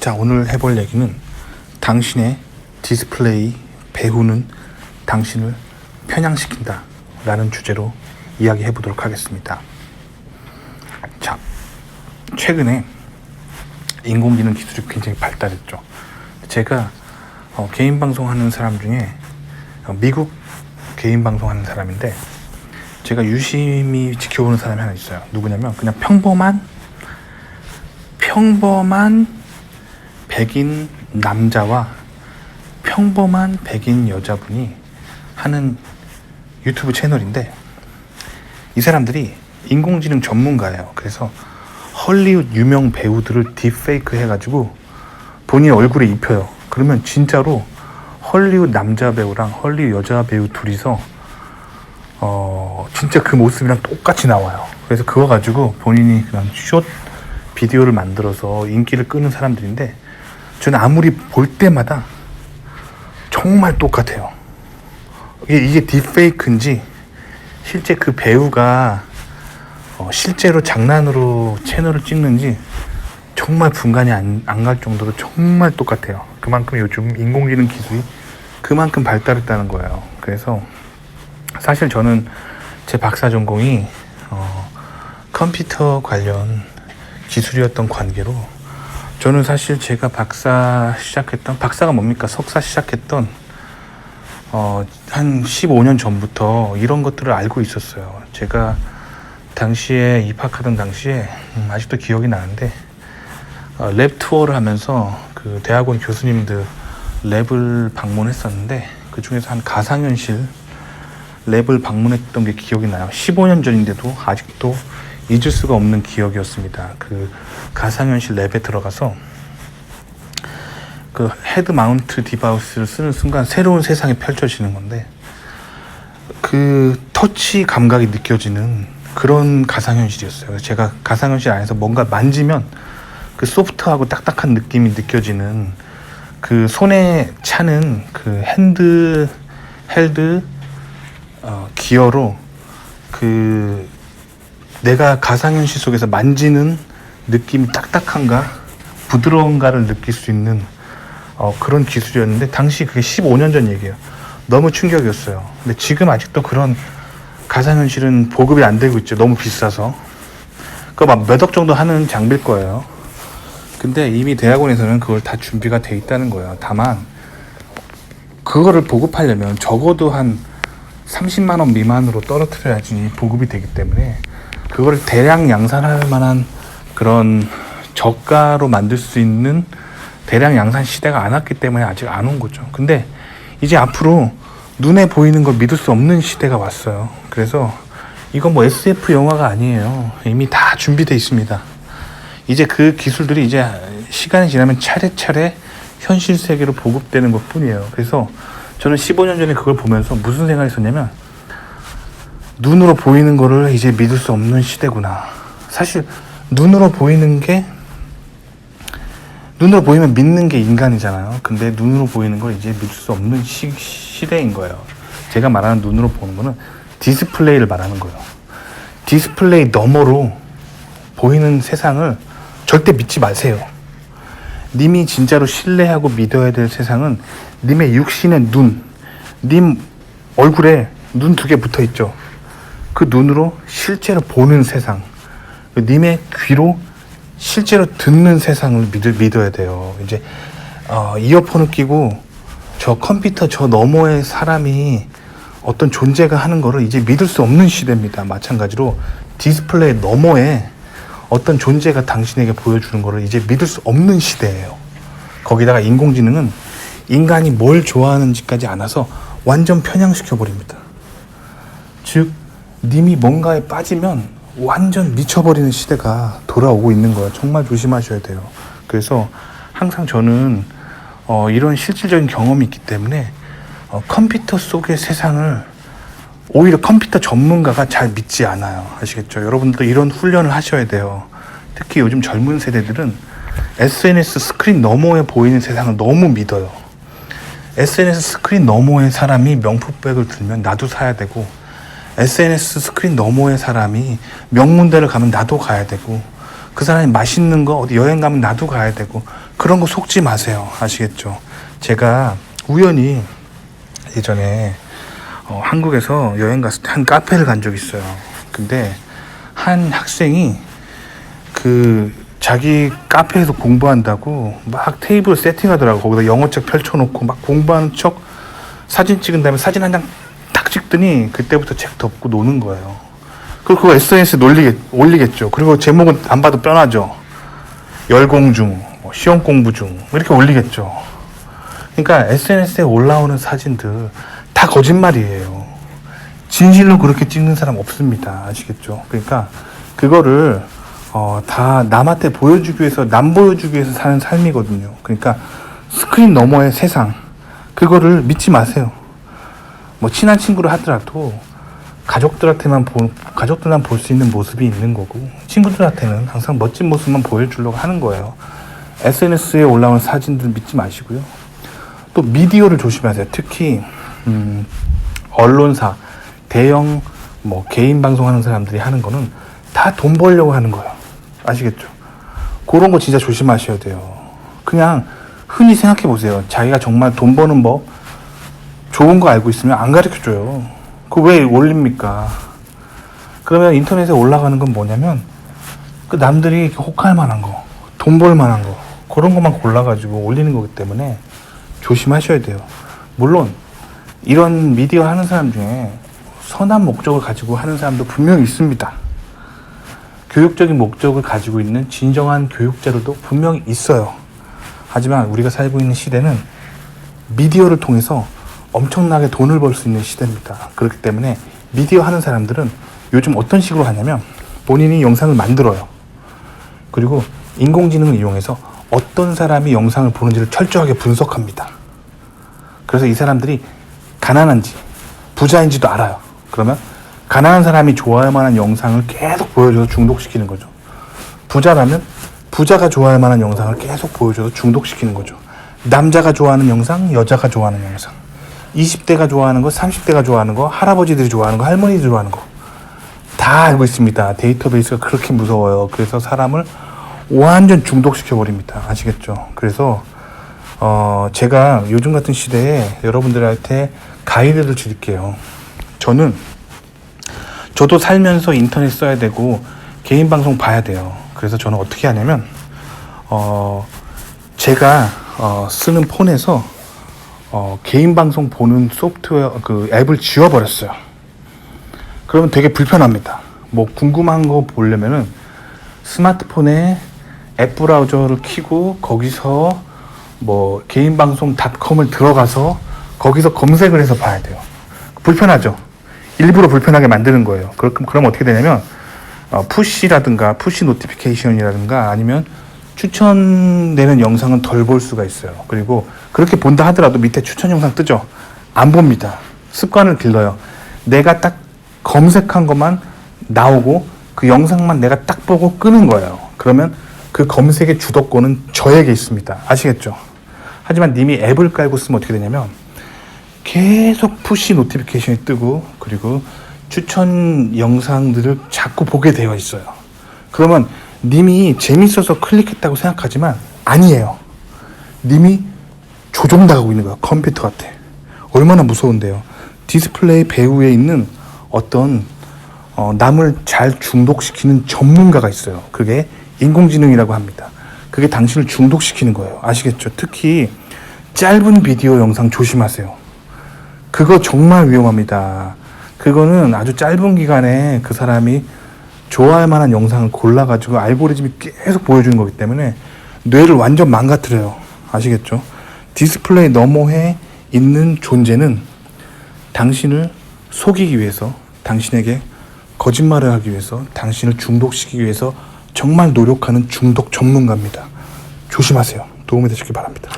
자, 오늘 해볼 얘기는 당신의 디스플레이 배후는 당신을 편향시킨다 라는 주제로 이야기해 보도록 하겠습니다. 자, 최근에 인공지능 기술이 굉장히 발달했죠. 제가 어, 개인 방송하는 사람 중에 어, 미국 개인 방송하는 사람인데 제가 유심히 지켜보는 사람이 하나 있어요. 누구냐면 그냥 평범한 평범한 백인 남자와 평범한 백인 여자분이 하는 유튜브 채널인데 이 사람들이 인공지능 전문가예요. 그래서 헐리우드 유명 배우들을 딥페이크 해가지고 본인 얼굴에 입혀요. 그러면 진짜로 헐리우드 남자 배우랑 헐리우드 여자 배우 둘이서 어 진짜 그 모습이랑 똑같이 나와요. 그래서 그거 가지고 본인이 그냥 숏 비디오를 만들어서 인기를 끄는 사람들인데 저는 아무리 볼 때마다 정말 똑같아요. 이게, 이게 딥페이크인지 실제 그 배우가 어, 실제로 장난으로 채널을 찍는지 정말 분간이 안 갈 정도로 정말 똑같아요. 그만큼 요즘 인공지능 기술이 그만큼 발달했다는 거예요. 그래서 사실 저는 제 박사 전공이 어, 컴퓨터 관련 기술이었던 관계로 저는 사실 제가 박사 시작했던 박사가 뭡니까 석사 시작했던 어, 한 15년 전부터 이런 것들을 알고 있었어요. 제가 당시에 입학하던 당시에 음, 아직도 기억이 나는데 어, 랩 투어를 하면서 그 대학원 교수님들 랩을 방문했었는데 그 중에서 한 가상현실 랩을 방문했던 게 기억이 나요. 15년 전인데도 아직도 잊을 수가 없는 기억이었습니다. 그 가상현실 랩에 들어가서 그 헤드 마운트 디바우스를 쓰는 순간 새로운 세상이 펼쳐지는 건데 그 터치 감각이 느껴지는 그런 가상현실이었어요. 제가 가상현실 안에서 뭔가 만지면 그 소프트하고 딱딱한 느낌이 느껴지는 그 손에 차는 그 핸드 헬드 어, 기어로 그 내가 가상현실 속에서 만지는 느낌이 딱딱한가 부드러운가를 느낄 수 있는 어, 그런 기술이었는데 당시 그게 15년 전 얘기예요. 너무 충격이었어요. 근데 지금 아직도 그런 가상현실은 보급이 안 되고 있죠. 너무 비싸서. 그거 막몇억 정도 하는 장비일 거예요. 근데 이미 대학원에서는 그걸 다 준비가 돼 있다는 거예요. 다만 그거를 보급하려면 적어도 한 30만 원 미만으로 떨어뜨려야지 보급이 되기 때문에 그걸 대량 양산할 만한 그런 저가로 만들 수 있는 대량 양산 시대가 안 왔기 때문에 아직 안 온 거죠. 근데 이제 앞으로 눈에 보이는 걸 믿을 수 없는 시대가 왔어요. 그래서 이건 뭐 SF 영화가 아니에요. 이미 다 준비되어 있습니다. 이제 그 기술들이 이제 시간이 지나면 차례차례 현실 세계로 보급되는 것 뿐이에요. 그래서 저는 15년 전에 그걸 보면서 무슨 생각이 있었냐면 눈으로 보이는 거를 이제 믿을 수 없는 시대구나. 사실 눈으로 보이는 게 눈으로 보이면 믿는 게 인간이잖아요. 근데 눈으로 보이는 걸 이제 믿을 수 없는 시, 시대인 거예요. 제가 말하는 눈으로 보는 거는 디스플레이를 말하는 거예요. 디스플레이 너머로 보이는 세상을 절대 믿지 마세요. 님이 진짜로 신뢰하고 믿어야 될 세상은 님의 육신의 눈, 님 얼굴에 눈 두 개 붙어 있죠. 그 눈으로 실제로 보는 세상, 그 님의 귀로 실제로 듣는 세상을 믿, 믿어야 돼요. 이제 어, 이어폰을 끼고 저 컴퓨터 저 너머의 사람이 어떤 존재가 하는 거를 이제 믿을 수 없는 시대입니다. 마찬가지로 디스플레이 너머에 어떤 존재가 당신에게 보여주는 거를 이제 믿을 수 없는 시대예요. 거기다가 인공지능은 인간이 뭘 좋아하는지까지 알아서 완전 편향시켜 버립니다. 즉, 님이 뭔가에 빠지면 완전 미쳐버리는 시대가 돌아오고 있는 거예요. 정말 조심하셔야 돼요. 그래서 항상 저는 어, 이런 실질적인 경험이 있기 때문에 어, 컴퓨터 속의 세상을 오히려 컴퓨터 전문가가 잘 믿지 않아요. 아시겠죠? 여러분도 이런 훈련을 하셔야 돼요. 특히 요즘 젊은 세대들은 SNS 스크린 너머에 보이는 세상을 너무 믿어요. SNS 스크린 너머의 사람이 명품백을 들면 나도 사야 되고 SNS 스크린 너머의 사람이 명문대를 가면 나도 가야 되고 그 사람이 맛있는 거 어디 여행 가면 나도 가야 되고 그런 거 속지 마세요. 아시겠죠? 제가 우연히 예전에 어, 한국에서 여행 갔을 때 한 카페를 간 적이 있어요. 근데 한 학생이 그 자기 카페에서 공부한다고 막 테이블 세팅하더라고. 거기다 영어책 펼쳐놓고 막 공부하는 척 사진 찍은 다음에 사진 한 장 딱 찍더니 그때부터 책 덮고 노는 거예요. 그리고 그거 SNS에 올리겠, 올리겠죠. 그리고 제목은 안 봐도 뻔하죠. 열공 중, 뭐 시험 공부 중 이렇게 올리겠죠. 그러니까 SNS에 올라오는 사진들 다 거짓말이에요. 진실로 그렇게 찍는 사람 없습니다. 아시겠죠? 그러니까 그거를 어, 다 남한테 보여주기 위해서 남 보여주기 위해서 사는 삶이거든요. 그러니까 스크린 너머의 세상 그거를 믿지 마세요. 뭐 친한 친구를 하더라도 가족들한테만 보, 가족들만 볼 수 있는 모습이 있는 거고 친구들한테는 항상 멋진 모습만 보여주려고 하는 거예요. SNS에 올라오는 사진들 믿지 마시고요. 또 미디어를 조심하세요. 특히 음, 언론사, 대형 뭐 개인 방송하는 사람들이 하는 거는 다 돈 벌려고 하는 거예요. 아시겠죠? 그런 거 진짜 조심하셔야 돼요. 그냥 흔히 생각해 보세요. 자기가 정말 돈 버는 법 좋은 거 알고 있으면 안 가르쳐 줘요. 그 왜 올립니까? 그러면 인터넷에 올라가는 건 뭐냐면 그 남들이 혹할 만한 거, 돈 벌 만한 거 그런 것만 골라가지고 올리는 거기 때문에 조심하셔야 돼요. 물론 이런 미디어 하는 사람 중에 선한 목적을 가지고 하는 사람도 분명히 있습니다. 교육적인 목적을 가지고 있는 진정한 교육자들도 분명히 있어요. 하지만 우리가 살고 있는 시대는 미디어를 통해서 엄청나게 돈을 벌 수 있는 시대입니다. 그렇기 때문에 미디어 하는 사람들은 요즘 어떤 식으로 하냐면 본인이 영상을 만들어요. 그리고 인공지능을 이용해서 어떤 사람이 영상을 보는지를 철저하게 분석합니다. 그래서 이 사람들이 가난한지 부자인지도 알아요. 그러면 가난한 사람이 좋아할 만한 영상을 계속 보여줘서 중독시키는 거죠. 부자라면 부자가 좋아할 만한 영상을 계속 보여줘서 중독시키는 거죠. 남자가 좋아하는 영상, 여자가 좋아하는 영상. 20대가 좋아하는 거, 30대가 좋아하는 거, 할아버지들이 좋아하는 거, 할머니들이 좋아하는 거. 다 알고 있습니다. 데이터베이스가 그렇게 무서워요. 그래서 사람을 완전 중독시켜 버립니다. 아시겠죠? 그래서 어 제가 요즘 같은 시대에 여러분들한테 가이드를 드릴게요. 저는 저도 살면서 인터넷 써야 되고 개인 방송 봐야 돼요. 그래서 저는 어떻게 하냐면 어 제가 어 쓰는 폰에서 어 개인 방송 보는 소프트웨어 그 앱을 지워 버렸어요. 그러면 되게 불편합니다. 뭐 궁금한 거 보려면은 스마트폰에 앱 브라우저를 키고 거기서 뭐 개인 방송 닷컴을 들어가서 거기서 검색을 해서 봐야 돼요. 불편하죠. 일부러 불편하게 만드는 거예요. 그럼 그럼 어떻게 되냐면 어, 푸시라든가 푸시 노티피케이션이라든가 아니면 추천되는 영상은 덜 볼 수가 있어요. 그리고 그렇게 본다 하더라도 밑에 추천 영상 뜨죠. 안 봅니다. 습관을 길러요. 내가 딱 검색한 것만 나오고 그 영상만 내가 딱 보고 끄는 거예요. 그러면 그 검색의 주도권은 저에게 있습니다. 아시겠죠? 하지만 님이 앱을 깔고 쓰면 어떻게 되냐면 계속 푸시 노티피케이션이 뜨고 그리고 추천 영상들을 자꾸 보게 되어 있어요. 그러면 님이 재밌어서 클릭했다고 생각하지만 아니에요. 님이 조종당하고 있는 거야. 컴퓨터 같아. 얼마나 무서운데요. 디스플레이 배후에 있는 어떤 어, 남을 잘 중독시키는 전문가가 있어요. 그게 인공지능이라고 합니다. 그게 당신을 중독시키는 거예요. 아시겠죠? 특히 짧은 비디오 영상 조심하세요. 그거 정말 위험합니다. 그거는 아주 짧은 기간에 그 사람이 좋아할 만한 영상을 골라가지고 알고리즘이 계속 보여주는 거기 때문에 뇌를 완전 망가뜨려요. 아시겠죠? 디스플레이 너머에 있는 존재는 당신을 속이기 위해서, 당신에게 거짓말을 하기 위해서, 당신을 중독시키기 위해서 정말 노력하는 중독 전문가입니다. 조심하세요. 도움이 되시길 바랍니다.